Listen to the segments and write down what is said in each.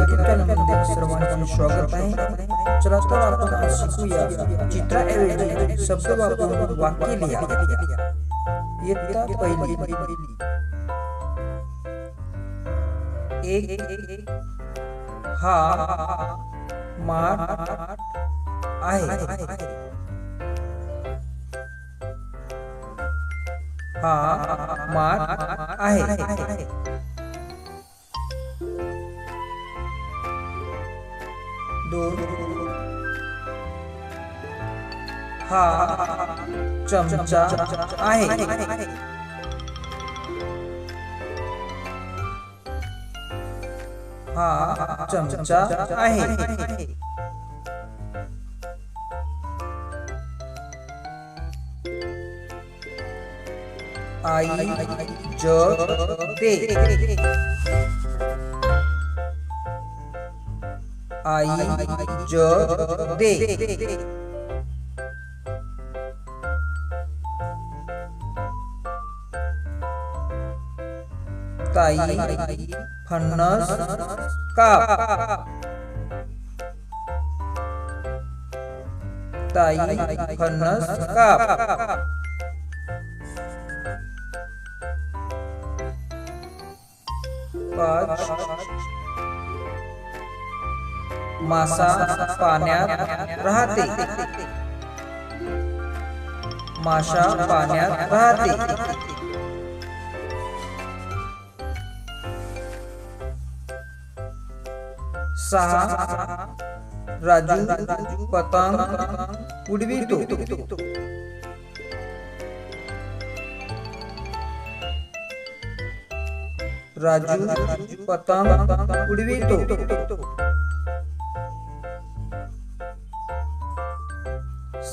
YouTube चॅनलमध्ये सर्वांचे स्वागत आहे चला तर आपण शिकूया चित्राऐवजी शब्द वापरून वाक्य लिहा इयत्ता पहिली एक, हा माठ आहे हा माठ आहे. दोन हा चमचा आहे हा चमचा आहे आई जग I J D tay Phanus Cup tay Phanus Cup Patch मासा पाण्यात राहते. माशा पाण्यात राहते. सहा राजू पतंग उडवितो. राजू पतंग उडवितो.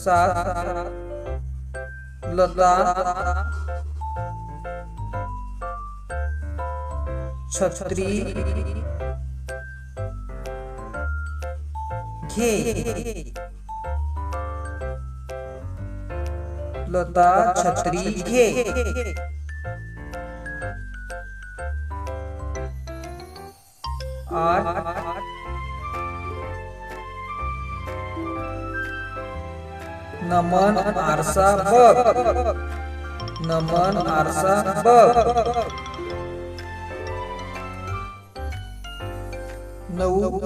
सात लता छत्री लता छत्री घे आठ नमन आरसा बघ नमन आरसा बघ नऊ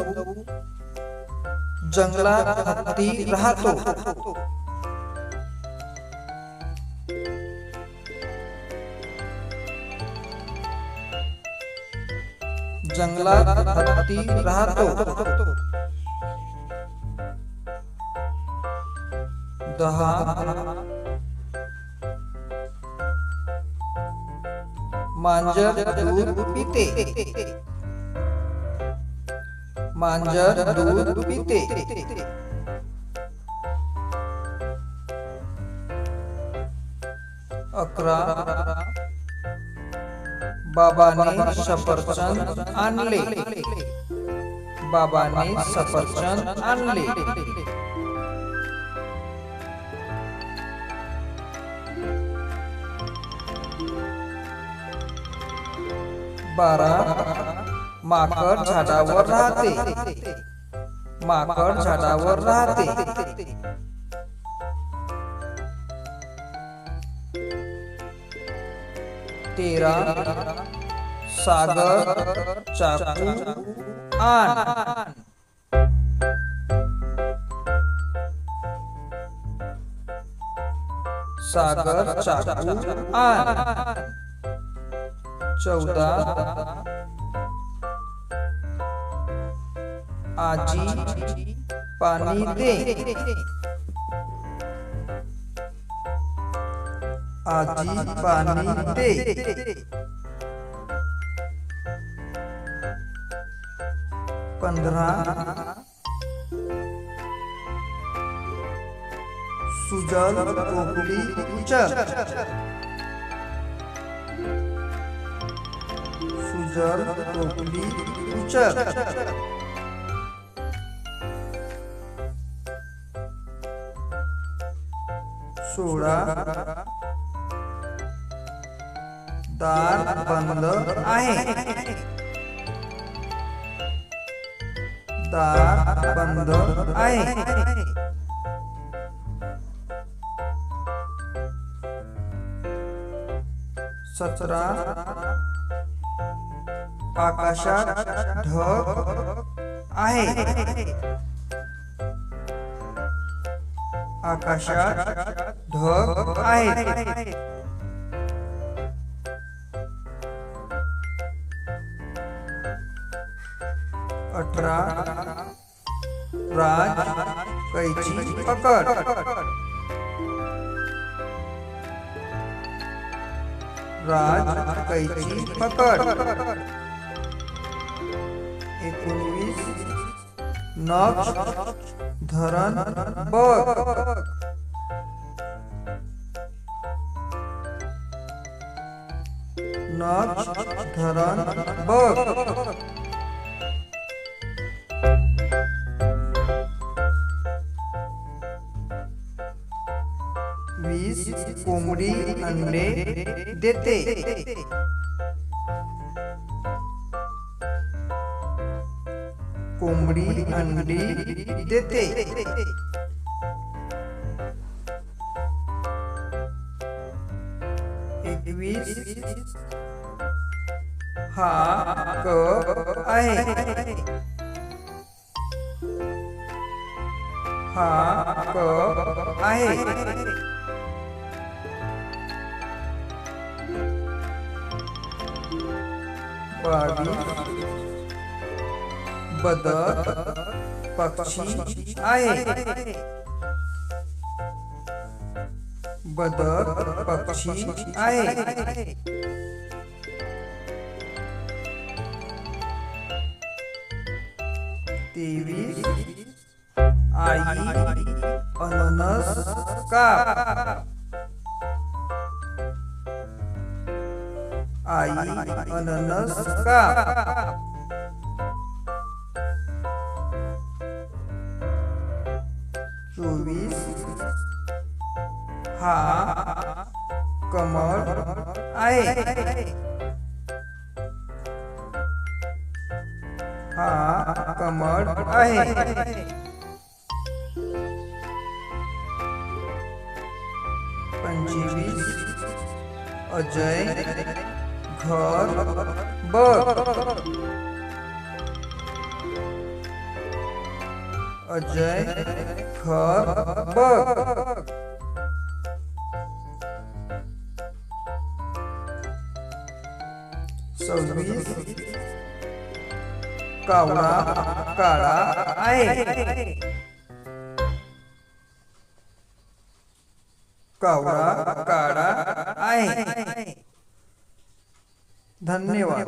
जंगलात हत्ती राहतो जंगलात हत्ती राहतो मांजर दूध पिते। मांजर दूध पिते। अकरा। बाबाने सफरचंद आणले। बाबाने सफरचंद आणले। बारा माकड झाडावर राहते माकड झाडावर राहते तेरा सागर चाकू आण सागर चाकू आण चौदा आजी पाणी दे। आजी पाणी दे। पंधरा सुजल टोपली उचल सुजल टोपली उचल सोळा दार बंद आहे। दार बंद आहे। सतरा आकाशात ढग आहे। आकाशात ढग आहे। अठरा राज कैची पकड। राज कैची पकड। एकोणवीस नक्ष धरण बघ नक्ष धरण बघ वीस कोंबडी अंडे देते. कोंबडी अंडी देते एकवीस हा क आहे. हा क आहे. बावीस. बदक पक्षी आहे. बदक पक्षी आहे. तेवीस आई अननस का? आई अननस का? चोवीस हा कमळ आहे हा कमळ आहे पंचवीस अजय घर बघ अजय बघ सव्वीस कावळा काळा आहे कावळा धन्यवाद।